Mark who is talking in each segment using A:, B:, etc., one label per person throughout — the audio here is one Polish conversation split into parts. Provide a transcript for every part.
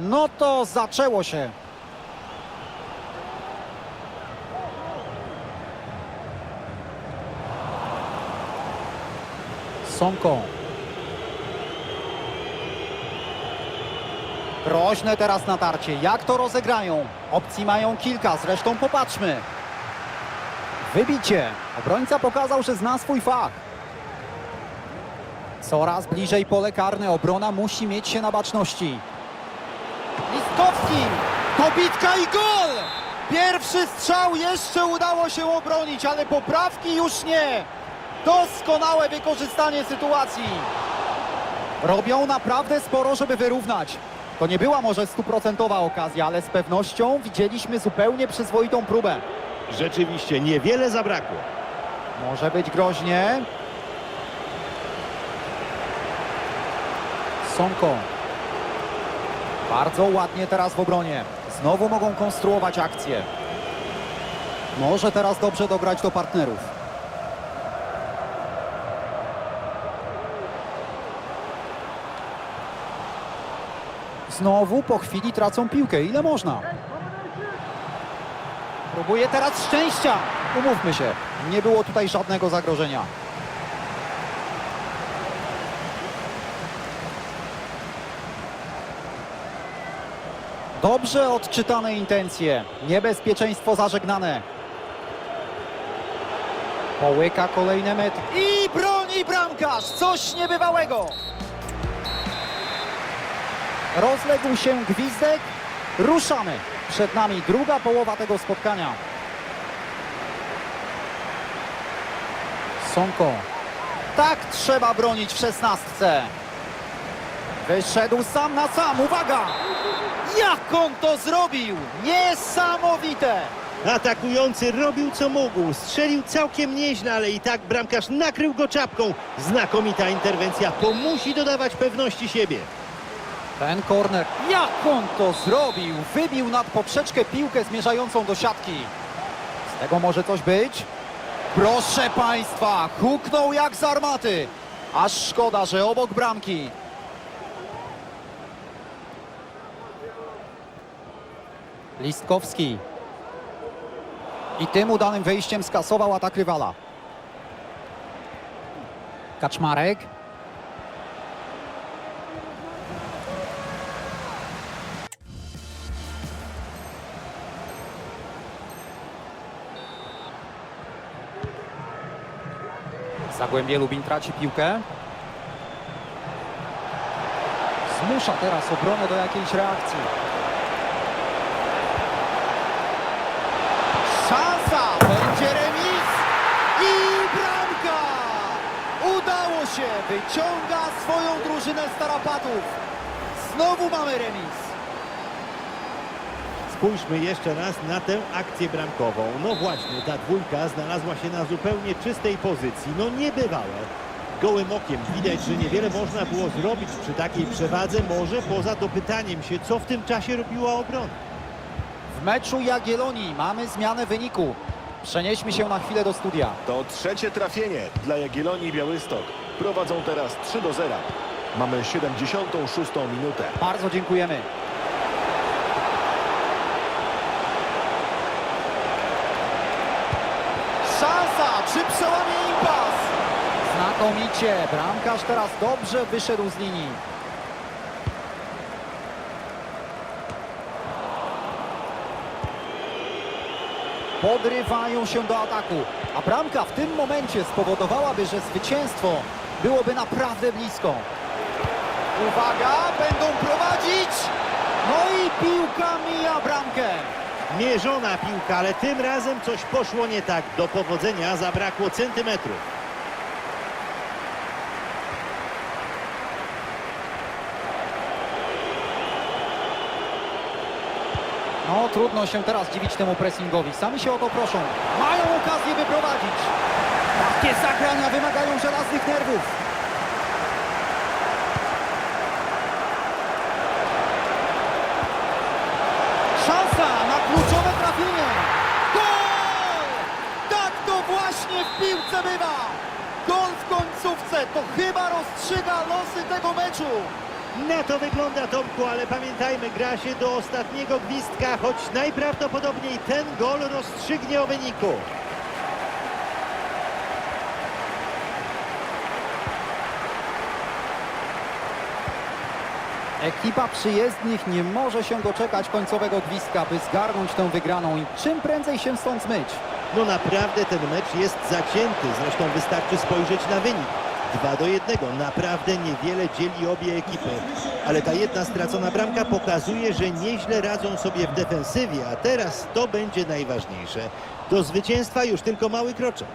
A: No to zaczęło się. Sonko. Groźne teraz natarcie. Jak to rozegrają? Opcji mają kilka, zresztą popatrzmy. Wybicie. Obrońca pokazał, że zna swój fach. Coraz bliżej pole karne. Obrona musi mieć się na baczności. Listkowski! Dobitka i gol! Pierwszy strzał jeszcze udało się obronić, ale poprawki już nie. Doskonałe wykorzystanie sytuacji. Robią naprawdę sporo, żeby wyrównać. To nie była może stuprocentowa okazja, ale z pewnością widzieliśmy zupełnie przyzwoitą próbę.
B: Rzeczywiście niewiele zabrakło.
A: Może być groźnie. Sonko. Bardzo ładnie teraz w obronie. Znowu mogą konstruować akcję. Może teraz dobrze dograć do partnerów. Znowu po chwili tracą piłkę. Ile można? Próbuje teraz szczęścia. Umówmy się, nie było tutaj żadnego zagrożenia. Dobrze odczytane intencje. Niebezpieczeństwo zażegnane. Połyka kolejne metry. I broni bramkarz. Coś niebywałego. Rozległ się gwizdek. Ruszamy. Przed nami druga połowa tego spotkania. Sonko. Tak trzeba bronić w szesnastce. Wyszedł sam na sam. Uwaga! Jak on to zrobił? Niesamowite!
B: Atakujący robił co mógł, strzelił całkiem nieźle, ale i tak bramkarz nakrył go czapką. Znakomita interwencja, to musi dodawać pewności siebie.
A: Ten korner, jak on to zrobił? Wybił nad poprzeczkę piłkę zmierzającą do siatki. Z tego może coś być? Proszę Państwa, huknął jak z armaty. Aż szkoda, że obok bramki. Listkowski. I tym udanym wejściem skasował atak rywala. Kaczmarek. Zagłębie Lubin traci piłkę. Zmusza teraz obronę do jakiejś reakcji. Wyciąga swoją drużynę z tarapatów. Znowu mamy remis.
B: Spójrzmy jeszcze raz na tę akcję bramkową. No właśnie, ta dwójka znalazła się na zupełnie czystej pozycji. No niebywałe. Gołym okiem widać, że niewiele można było zrobić przy takiej przewadze, może poza dopytaniem się, co w tym czasie robiła obrona.
A: W meczu Jagiellonii mamy zmianę wyniku. Przenieśmy się na chwilę do studia.
C: To trzecie trafienie dla Jagiellonii Białystok. Prowadzą teraz 3 do 0. Mamy 76. minutę.
A: Bardzo dziękujemy. Szansa! Czy przełamie impas? Znakomicie. Bramkarz teraz dobrze wyszedł z linii. Podrywają się do ataku. A bramka w tym momencie spowodowałaby, że zwycięstwo byłoby naprawdę blisko. Uwaga, będą prowadzić. No i piłka mija bramkę.
B: Mierzona piłka, ale tym razem coś poszło nie tak. Do powodzenia zabrakło centymetrów.
A: No trudno się teraz dziwić temu pressingowi. Sami się o to proszą. Mają okazję wyprowadzić. Takie zagrania wymagają żelaznych nerwów. Szansa na kluczowe trafienie. Gol! Tak to właśnie w piłce bywa. Gol w końcówce to chyba rozstrzyga losy tego meczu.
B: Na to wygląda Tomku, ale pamiętajmy, gra się do ostatniego gwizdka, choć najprawdopodobniej ten gol rozstrzygnie o wyniku.
A: Ekipa przyjezdnych nie może się doczekać końcowego gwizdka, by zgarnąć tę wygraną i czym prędzej się stąd zmyć.
B: No naprawdę ten mecz jest zacięty, zresztą wystarczy spojrzeć na wynik. 2 do 1, naprawdę niewiele dzieli obie ekipy. Ale ta jedna stracona bramka pokazuje, że nieźle radzą sobie w defensywie, a teraz to będzie najważniejsze. Do zwycięstwa już tylko mały kroczek.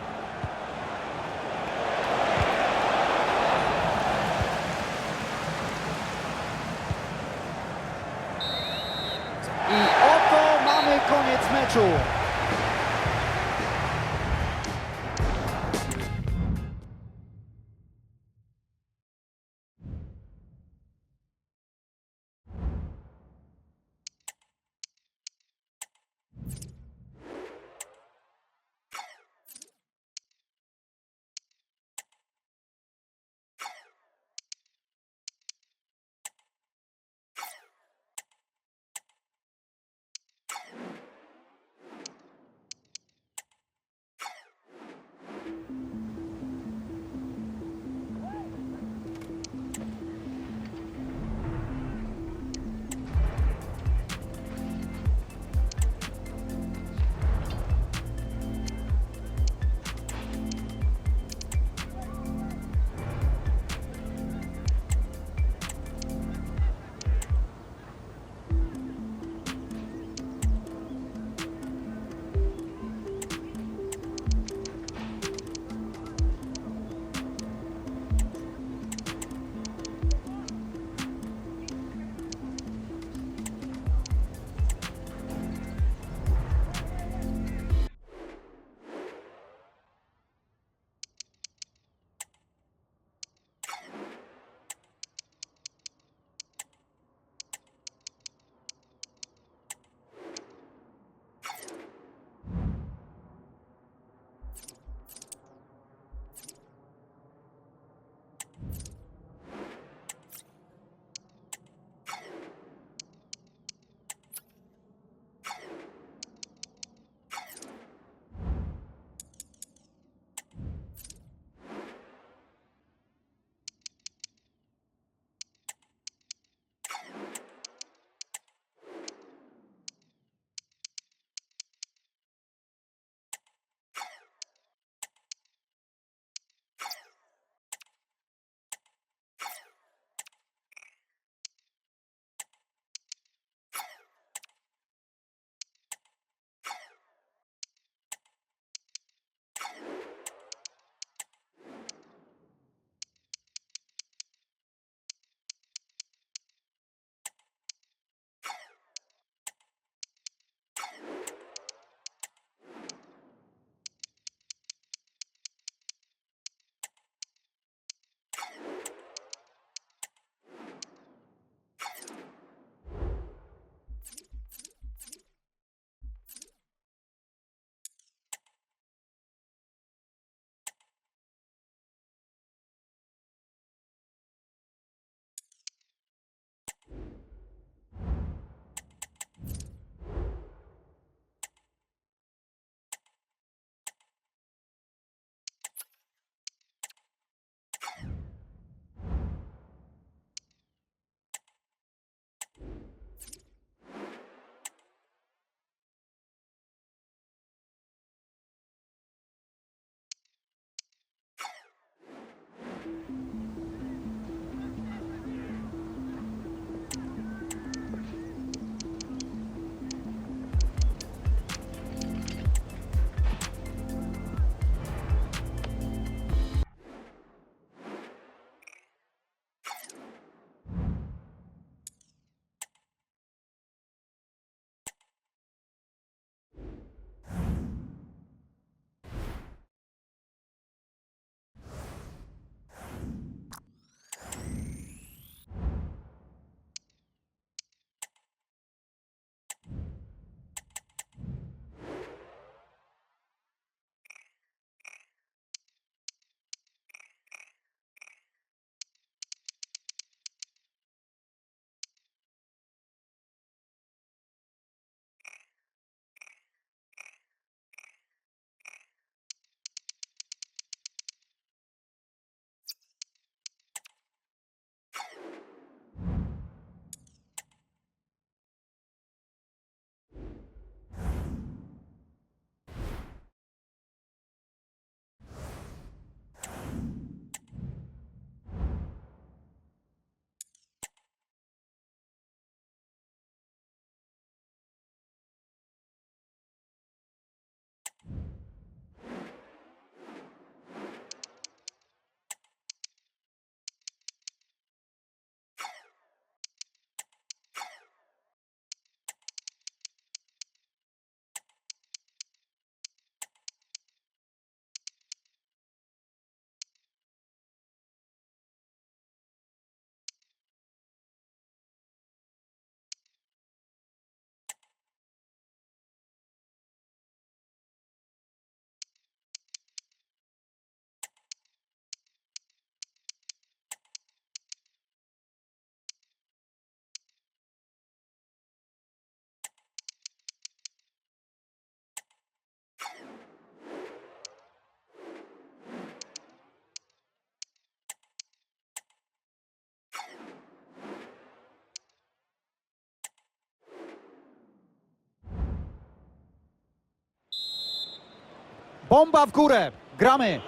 A: Bomba w górę. Gramy.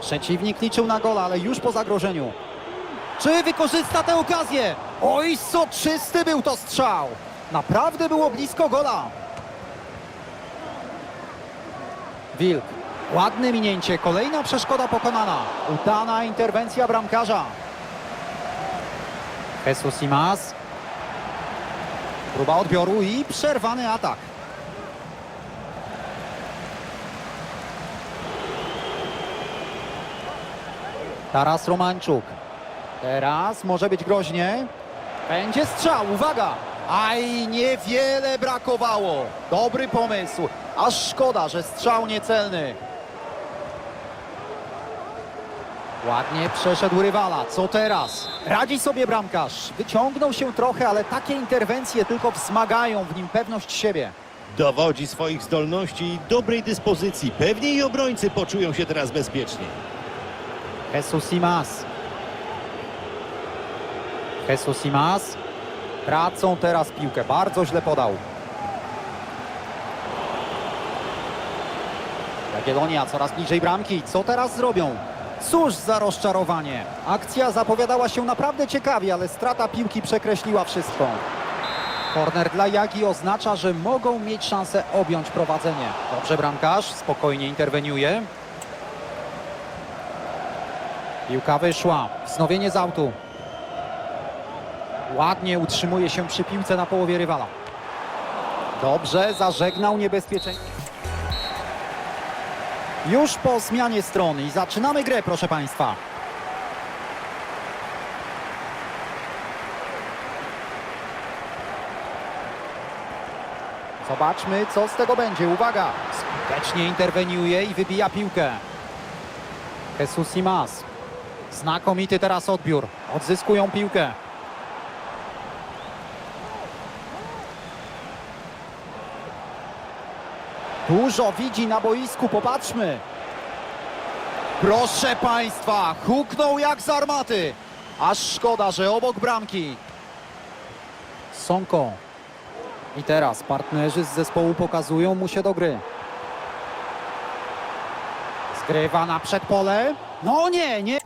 A: Przeciwnik liczył na gola, ale już po zagrożeniu. Czy wykorzysta tę okazję? Oj, soczysty był to strzał. Naprawdę było blisko gola. Wilk. Ładne minięcie. Kolejna przeszkoda pokonana. Udana interwencja bramkarza. Jesus Simas. Próba odbioru i przerwany atak. Taras Romanczuk. Teraz może być groźnie. Będzie strzał, uwaga! Aj, niewiele brakowało. Dobry pomysł. Aż szkoda, że strzał niecelny. Ładnie przeszedł rywala. Co teraz? Radzi sobie bramkarz. Wyciągnął się trochę, ale takie interwencje tylko wzmagają w nim pewność siebie.
B: Dowodzi swoich zdolności i dobrej dyspozycji. Pewnie i obrońcy poczują się teraz bezpiecznie.
A: Jesus Simas. Jesus Simas. Tracą teraz piłkę. Bardzo źle podał. Jagiellonia coraz bliżej bramki. Co teraz zrobią? Cóż za rozczarowanie. Akcja zapowiadała się naprawdę ciekawie, ale strata piłki przekreśliła wszystko. Korner dla Jagi oznacza, że mogą mieć szansę objąć prowadzenie. Dobrze bramkarz, spokojnie interweniuje. Piłka wyszła. Wznowienie z autu. Ładnie utrzymuje się przy piłce na połowie rywala. Dobrze, zażegnał niebezpieczeństwo. Już po zmianie strony i zaczynamy grę, proszę Państwa. Zobaczmy, co z tego będzie. Uwaga! Skutecznie interweniuje i wybija piłkę. Jesus Simas. Znakomity teraz odbiór. Odzyskują piłkę. Dużo widzi na boisku, popatrzmy. Proszę Państwa, huknął jak z armaty. Aż szkoda, że obok bramki. Sonko. I teraz partnerzy z zespołu pokazują mu się do gry. Zgrywa na przedpole. No nie, nie.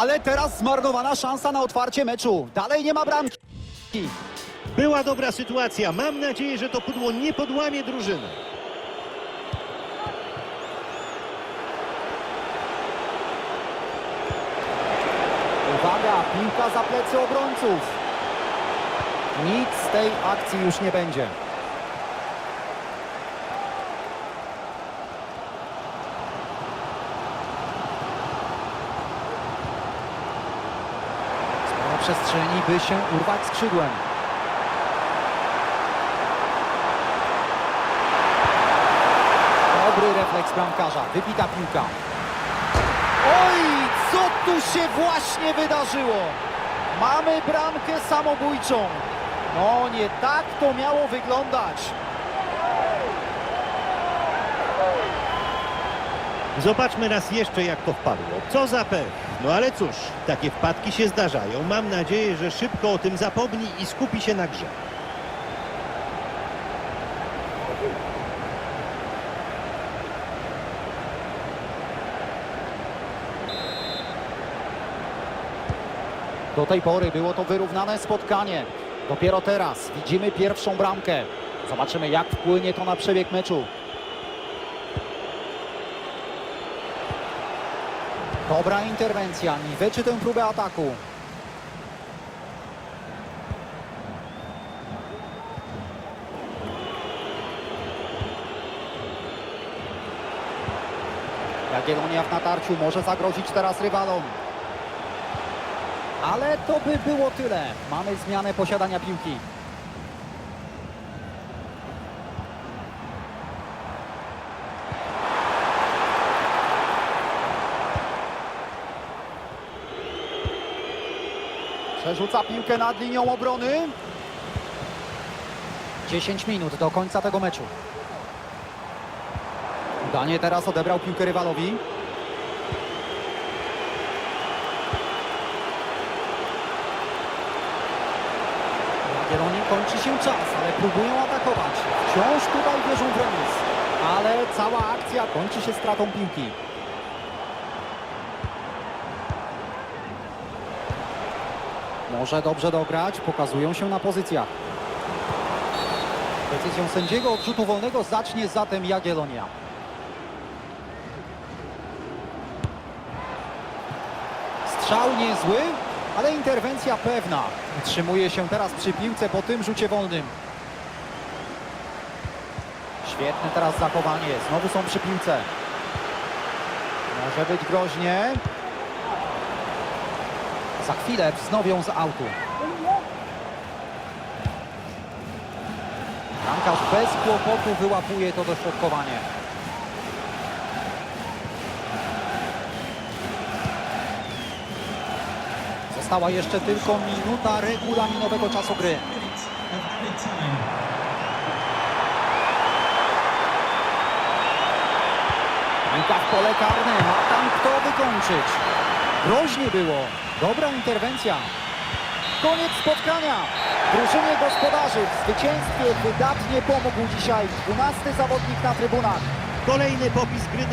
A: Ale teraz zmarnowana szansa na otwarcie meczu. Dalej nie ma bramki.
B: Była dobra sytuacja. Mam nadzieję, że to pudło nie podłamie drużyny.
A: Uwaga, piłka za plecy obrońców. Nic z tej akcji już nie będzie. Sporo przestrzeni, by się urwać skrzydłem. Dobry refleks bramkarza, wybita piłka. Oj, co tu się właśnie wydarzyło? Mamy bramkę samobójczą. No nie tak to miało wyglądać.
B: Zobaczmy raz jeszcze, jak to wpadło. Co za pech. No ale cóż, takie wpadki się zdarzają. Mam nadzieję, że szybko o tym zapomni i skupi się na grze.
A: Do tej pory było to wyrównane spotkanie. Dopiero teraz widzimy pierwszą bramkę. Zobaczymy jak wpłynie to na przebieg meczu. Dobra interwencja, niweczy tę próbę ataku. Jagiellonia w natarciu może zagrozić teraz rywalom. Ale to by było tyle. Mamy zmianę posiadania piłki. Przerzuca piłkę nad linią obrony. 10 minut do końca tego meczu. Udanie teraz odebrał piłkę rywalowi. Jagiellonii kończy się czas, ale próbują atakować. Wciąż tutaj wierzą w remis. Ale cała akcja kończy się stratą piłki. Może dobrze dograć, pokazują się na pozycjach. Decyzją sędziego od rzutu wolnego zacznie zatem Jagiellonia. Strzał niezły, ale interwencja pewna. Utrzymuje się teraz przy piłce po tym rzucie wolnym. Świetne teraz zachowanie. Znowu są przy piłce. Może być groźnie. Za chwilę wznowią z autu. Bramkarz bez kłopotu wyłapuje to dośrodkowanie. Została jeszcze tylko minuta regulaminowego czasu gry. Piłka w pole karne, ma tam kto wykończyć. Groźnie było, dobra interwencja. Koniec spotkania. Drużynie gospodarzy w zwycięstwie wydatnie pomógł dzisiaj 12 zawodnik na trybunach.
B: Kolejny popis gry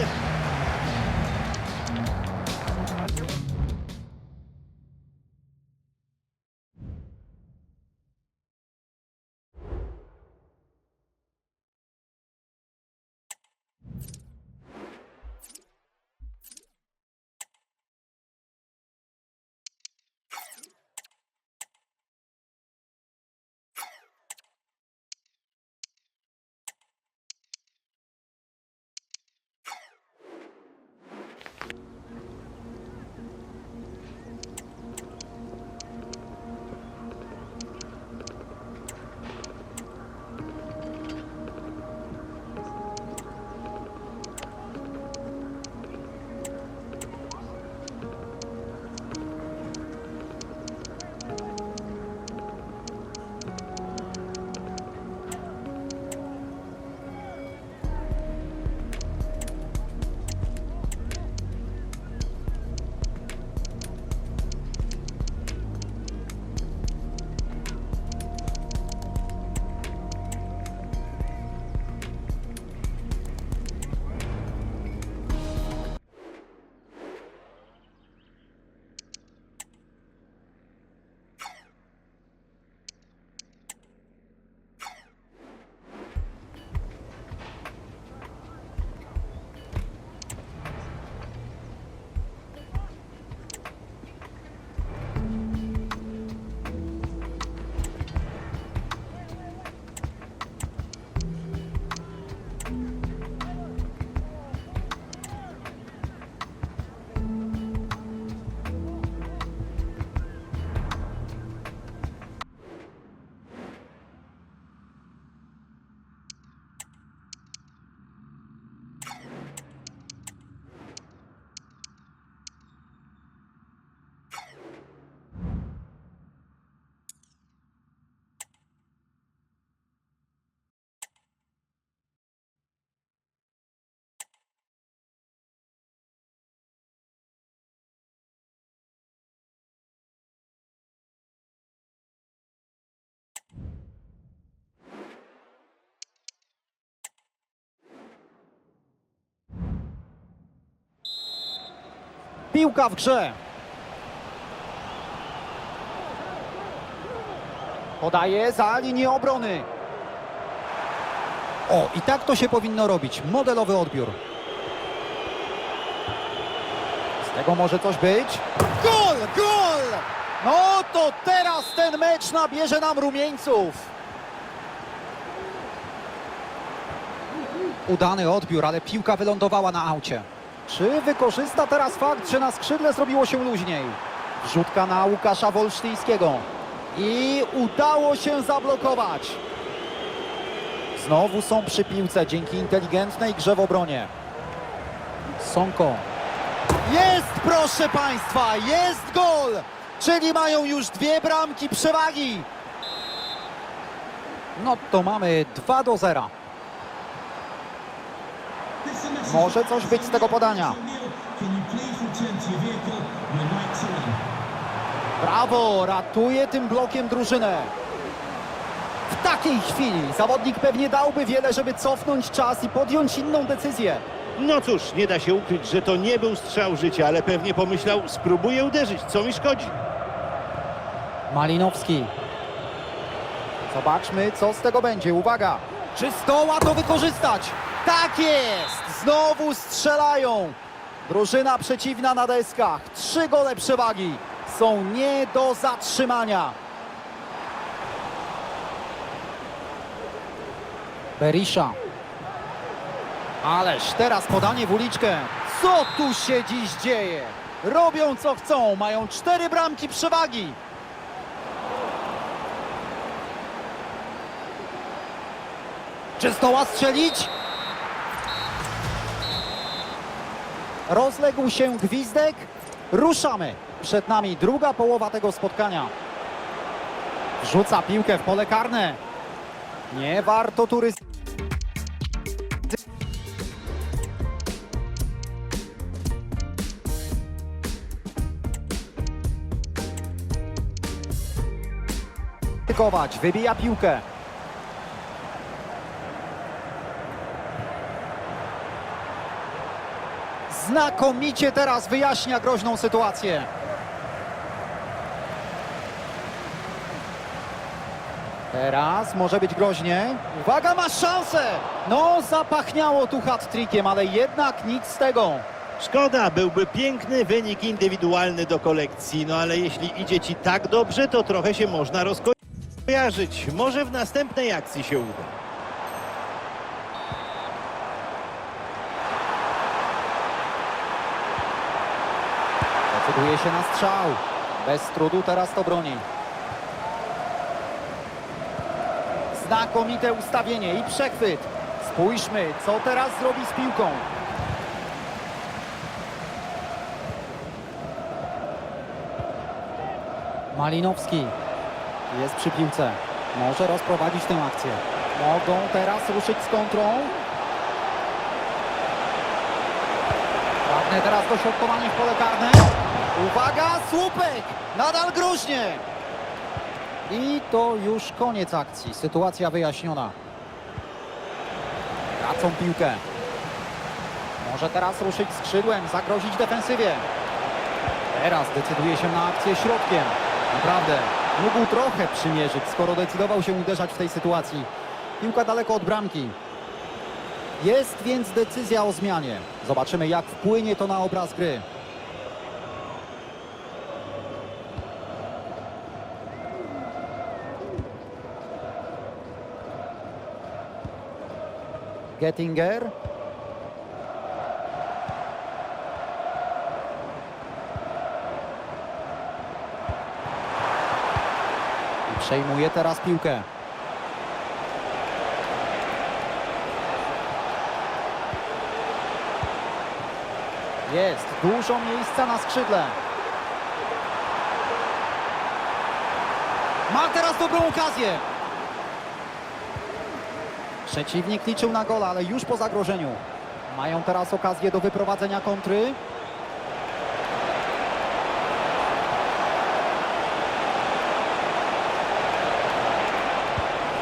A: Piłka w grze. Podaje za linię obrony. O, i tak to się powinno robić. Modelowy odbiór. Tego może coś być. Gol! Gol! No to teraz ten mecz nabierze nam rumieńców. Udany odbiór, ale piłka wylądowała na aucie. Czy wykorzysta teraz fakt, że na skrzydle zrobiło się luźniej? Wrzutka na Łukasza Wolsztyńskiego. I udało się zablokować. Znowu są przy piłce dzięki inteligentnej grze w obronie. Sonko. Jest, proszę Państwa, jest gol! Czyli mają już dwie bramki przewagi. No to mamy 2 do 0. Może coś być z tego podania. Brawo, ratuje tym blokiem drużynę. W takiej chwili zawodnik pewnie dałby wiele, żeby cofnąć czas i podjąć inną decyzję.
B: No cóż, nie da się ukryć, że to nie był strzał życia, ale pewnie pomyślał, spróbuję uderzyć, co mi szkodzi.
A: Malinowski. Zobaczmy, co z tego będzie. Uwaga! Czy zdoła to wykorzystać? Tak jest! Znowu strzelają. Drużyna przeciwna na deskach. Trzy gole przewagi. Są nie do zatrzymania. Berisha. Ależ teraz podanie w uliczkę. Co tu się dziś dzieje? Robią co chcą. Mają cztery bramki przewagi. Czy zdoła strzelić? Rozległ się gwizdek. Ruszamy. Przed nami druga połowa tego spotkania. Rzuca piłkę w pole karne. Nie warto tu. Wybija piłkę. Znakomicie teraz wyjaśnia groźną sytuację. Teraz może być groźnie. Uwaga, ma szansę! No, zapachniało tu hat-trickiem, ale jednak nic z tego.
B: Szkoda, byłby piękny wynik indywidualny do kolekcji, no ale jeśli idzie ci tak dobrze, to trochę się można rozkojarzyć. Może w następnej akcji się uda.
A: Decyduje się na strzał. Bez trudu teraz to broni. Znakomite ustawienie i przechwyt. Spójrzmy, co teraz zrobi z piłką. Malinowski jest przy piłce. Może rozprowadzić tę akcję. Mogą teraz ruszyć z kontrą. Ładne teraz dośrodkowanie w pole karne. Uwaga, słupek! Nadal groźnie. I to już koniec akcji. Sytuacja wyjaśniona. Tracą piłkę. Może teraz ruszyć skrzydłem, zagrozić defensywie. Teraz decyduje się na akcję środkiem. Naprawdę, mógł trochę przymierzyć, skoro decydował się uderzać w tej sytuacji. Piłka daleko od bramki. Jest więc decyzja o zmianie. Zobaczymy, jak wpłynie to na obraz gry. Gettinger. I przejmuje teraz piłkę. Jest dużo miejsca na skrzydle. Ma teraz dobrą okazję. Przeciwnik liczył na gola, ale już po zagrożeniu. Mają teraz okazję do wyprowadzenia kontry.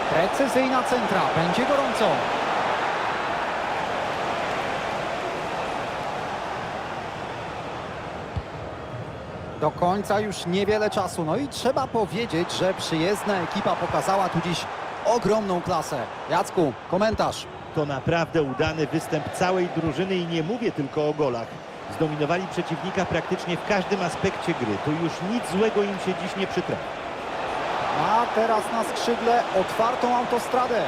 A: Precyzyjna centra, będzie gorąco. Do końca już niewiele czasu. No i trzeba powiedzieć, że przyjezdna ekipa pokazała tu dziś ogromną klasę. Jacku, komentarz.
B: To naprawdę udany występ całej drużyny i nie mówię tylko o golach. Zdominowali przeciwnika praktycznie w każdym aspekcie gry. Tu już nic złego im się dziś nie przytrafi.
A: A teraz na skrzydle otwartą autostradę.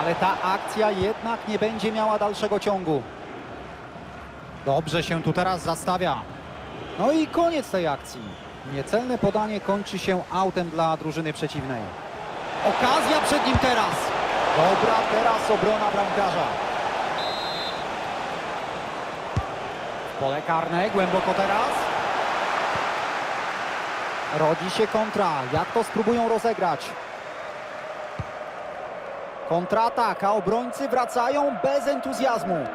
A: Ale ta akcja jednak nie będzie miała dalszego ciągu. Dobrze się tu teraz zastawia. No i koniec tej akcji. Niecelne podanie kończy się autem dla drużyny przeciwnej. Okazja przed nim teraz. Dobra, teraz obrona bramkarza. Pole karne, głęboko teraz. Rodzi się kontra. Jak to spróbują rozegrać? Kontratak, a obrońcy wracają bez entuzjazmu.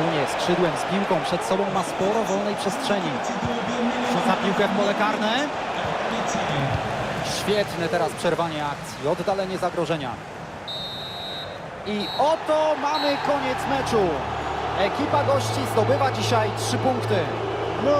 A: Sunie skrzydłem z piłką przed sobą ma sporo wolnej przestrzeni. Rzuca piłkę w pole karne. Świetne teraz przerwanie akcji, oddalenie zagrożenia. I oto mamy koniec meczu. Ekipa gości zdobywa dzisiaj trzy punkty.
B: No,